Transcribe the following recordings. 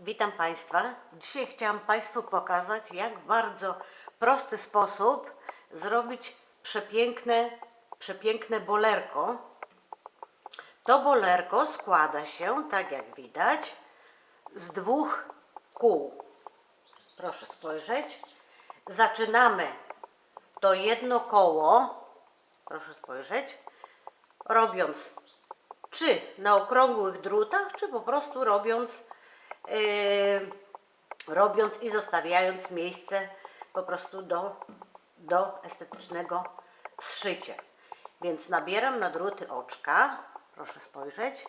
Witam Państwa. Dzisiaj chciałam Państwu pokazać, jak bardzo prosty sposób zrobić przepiękne, przepiękne bolerko. To bolerko składa się, tak jak widać, z dwóch kół. Proszę spojrzeć. Zaczynamy to jedno koło, proszę spojrzeć, robiąc czy na okrągłych drutach, czy po prostu robiąc, robiąc i zostawiając miejsce po prostu do, do estetycznego zszycia. Więc nabieram na druty oczka, proszę spojrzeć,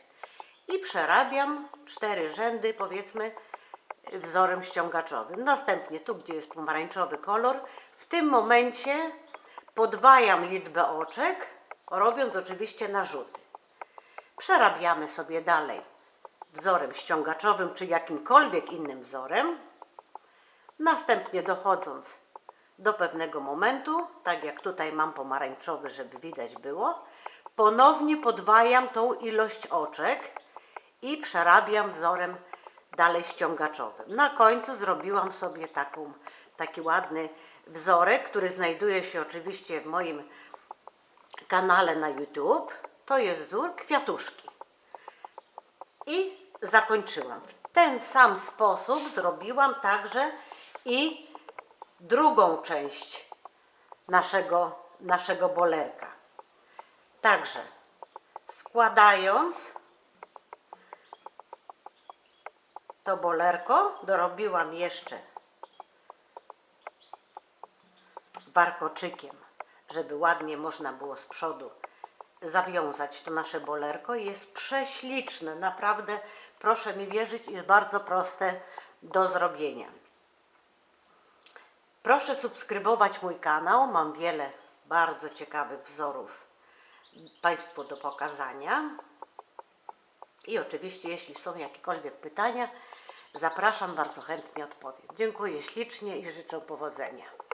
i przerabiam cztery rzędy, powiedzmy, wzorem ściągaczowym. Następnie tu, gdzie jest pomarańczowy kolor, w tym momencie podwajam liczbę oczek, robiąc oczywiście narzuty. Przerabiamy sobie dalej wzorem ściągaczowym czy jakimkolwiek innym wzorem. Następnie dochodząc do pewnego momentu, tak jak tutaj mam pomarańczowy, żeby widać było, ponownie podwajam tą ilość oczek i przerabiam wzorem dalej ściągaczowym. Na końcu zrobiłam sobie taką, taki ładny wzorek, który znajduje się oczywiście w moim kanale na YouTube. To jest wzór kwiatuszki. I zakończyłam. W ten sam sposób zrobiłam także i drugą część naszego, naszego bolerka. Także składając to bolerko, dorobiłam jeszcze warkoczykiem, żeby ładnie można było z przodu zawiązać to nasze bolerko. Jest prześliczne, naprawdę proszę mi wierzyć, jest bardzo proste do zrobienia. Proszę subskrybować mój kanał, mam wiele bardzo ciekawych wzorów Państwu do pokazania. I oczywiście, jeśli są jakiekolwiek pytania, zapraszam, bardzo chętnie odpowiem. Dziękuję ślicznie i życzę powodzenia.